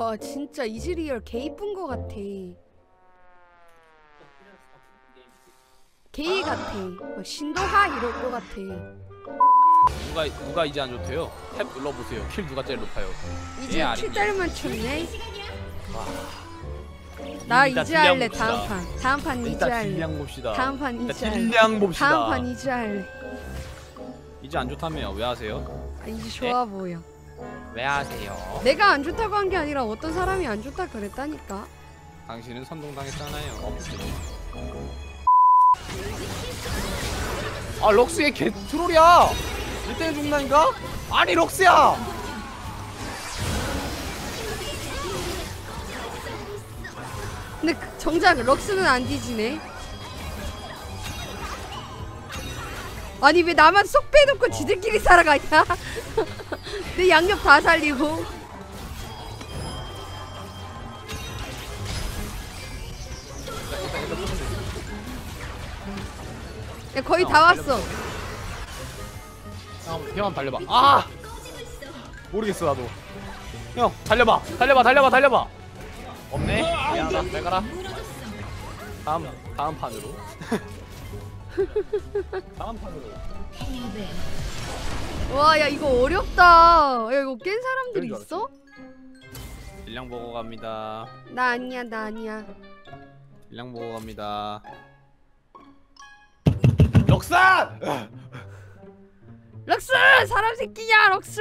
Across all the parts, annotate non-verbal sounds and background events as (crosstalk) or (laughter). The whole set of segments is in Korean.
와 진짜 이즈리얼 개 이쁜 거 같아. 게이 같아. 뭐 신도하 이럴 거 같아. 누가 누가 이제 안 좋대요? 탭 눌러보세요. 킬 누가 제일 높아요? 이제 예, 아니. 7달만 쳤네. 나 일단 이제 할래 딜량 다음 봅시다. 판. 다음 판 이제 일단 할래. 딜량 봅시다. 다음 판 일단 이제 할래. 딜량 봅시다. 다음 판 이제 할래. 이제 안 좋다며요. 왜 하세요? 아, 이제 좋아 네? 보여. 왜 하세요? 내가 안 좋다고 한 게 아니라 어떤 사람이 안 좋다 그랬다니까. 당신은 선동당했잖아요. 아 럭스의 개 트롤이야. 이때 죽나인가? 아니 럭스야. 근데 그- 정작 럭스는 안 뒤지네. 아니 왜 나만 쏙 빼놓고 지들끼리 살아가냐? (laughs) 내 양옆 다 살리고. 야 거의 다 왔어. 형, 형한 달려봐. 아! 모르겠어 나도. 형 달려봐, 달려봐, 달려봐, 달려봐. 없네. 미안하다. 잘 가라. 다음 다음 판으로. (laughs) 다음 판으로. 와 야 이거 어렵다. 야 이거 깬 사람들 그런 줄 있어? 딜량 보고 갑니다. 나 아니야 나 아니야. 딜량 보고 갑니다. 역산! 럭스 사람 새끼냐 럭스.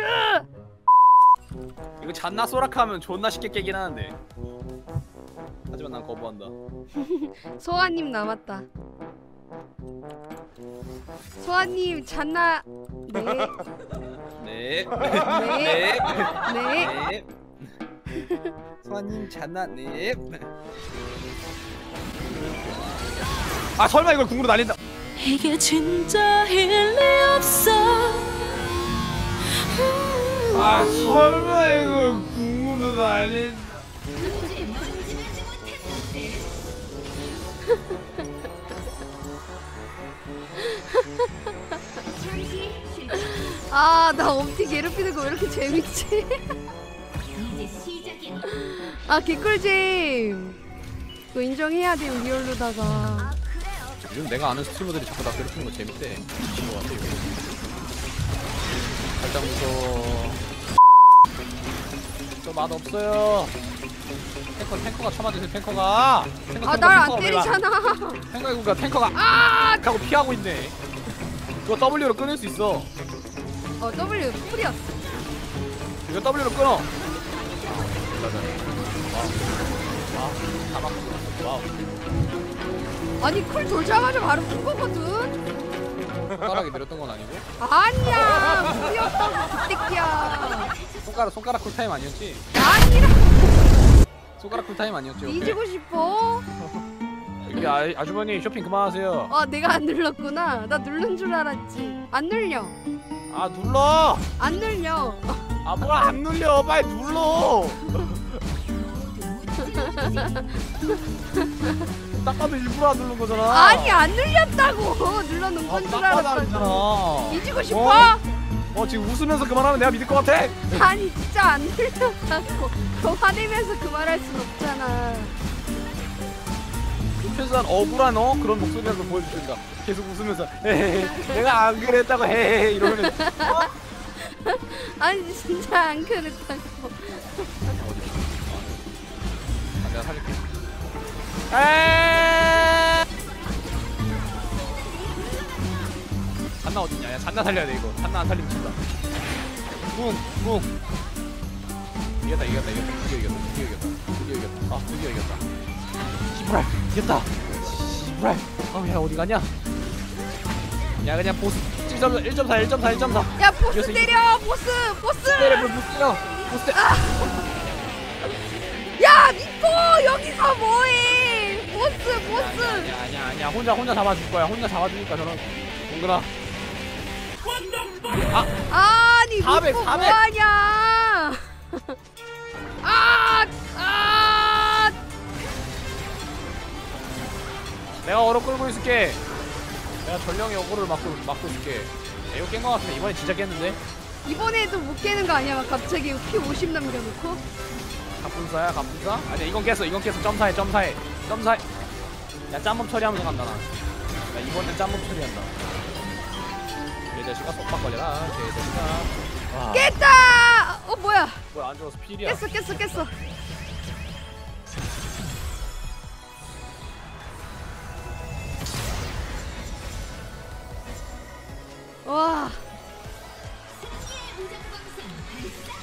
이거 잔나 소라카하면 존나 쉽게 깨긴 하는데. 하지만 난 거부한다. 소아님 남았다. 소아님 잔나 네 네. 네. 네. 네. 소아님 잔나 네. 아 설마 이걸 궁으로 날린다. 이게 진짜 일리 없어 아 설마 이걸 궁으로 날린. (laughs) 아 나 엄티 괴롭히는 거 왜 이렇게 재밌지? (laughs) 아 개꿀잼. 이거 인정해야 돼요 리얼로다가. 요즘 내가 아는 스트리머들이 자꾸 나 괴롭히는 거 재밌대. 미친 거 같아 이거. 살짝 무서워. 저 맛 없어요. 탱커 탱커가 쳐맞으세요 탱커가. 탱커, 아 탱커, 날안 탱커가 왜 나- 때리잖아. 탱커가 탱커가 아 하고 피하고 있네. 그거 W로 끊을 수 있어. 어 W 풀이었어. 이거 W로 끊어. 아. 와우. 아니 쿨 돌자마자 바로 푼 거거든. 손가락이 내렸던 건 아니고? 아니야 풀이었다고 그때끼야. 손가락 손가락 쿨타임 아니었지? 아니라 손가락 쿨타임 아니었지? 오케이. 뒤지고 싶어. 여기 아, 아주머니 쇼핑 그만하세요. 아 내가 안 눌렀구나. 나 누른 줄 알았지. 안 눌려. 아 눌러. 안 눌려. 아 뭐야 안 눌려. 빨리 눌러. (laughs) 딱 봐도 일부러 안 누른 거잖아. 아니 안 눌렸다고. 눌러놓은 건줄 알았어. 잖아 뒤지고 싶어? 어? 어 지금 웃으면서 그만하면 내가 믿을 것 같아. 아니 진짜 안 눌렸다고. 그 화내면서 그 말할 순 없잖아. 최소한 억울한 어 그런 목소리라도 보여주신다. 계속 웃으면서 헤헤헤 (laughs) 내가 안 그랬다고 헤헤헤 이러면 어? 아니 진짜 안 그랬다고. 아, 내가 살릴게. 에. 잔나 어딨냐? 야 잔나 살려야 돼 이거. 잔나 안 살리면 진다. 붕, 붕. 이겼다, 이겼다, 이겼다. 드디어 이겼다, 드디어 이겼다, 드디어 이겼다. 아, 드디어 이겼다. 시브랄, 이겼다. 시브랄. 아, 야 어디 가냐? 야 그냥 보스 1.4, 1.4, 1.4, 1.4. 야 보스 이겼어, 때려 보스 보스. 때려, 보스 때려, 보스 때려. 야 미포 여기서 뭐해? 보스 보스. 아니야 아니야 아니야 혼자 혼자 잡아줄 거야 혼자 잡아주니까 저런 동근아 아니 400, 미포 400. 뭐하냐? 아 아. 내가 얼어 끌고 있을게. 내가 전령의 어그로를 막고 막고 있을게. 야, 이거 깬 거 같은데. 이번에 진짜 깼는데? 이번에도 못 깨는 거 아니야? 막 갑자기 피50 남겨놓고? 갑분사야 갑분사? 아니야 이건 깼어 이건 깼어. 점사해 점사해 점사해. 야 짬밥 처리하면서 간다 나 야 이번엔 짬밥 처리한다. 개자식아 속박 걸려라 개자식아. 와 깼다! 어 뭐야? 뭐야 안 죽어서 필이야. 깼어 깼어 깼어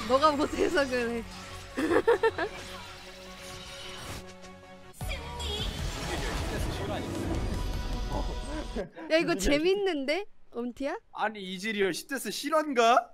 너가 못해서 그래 (laughs) 야 이거 재밌는데 엄티야? 아니 이즈리얼 10대스 실화인가?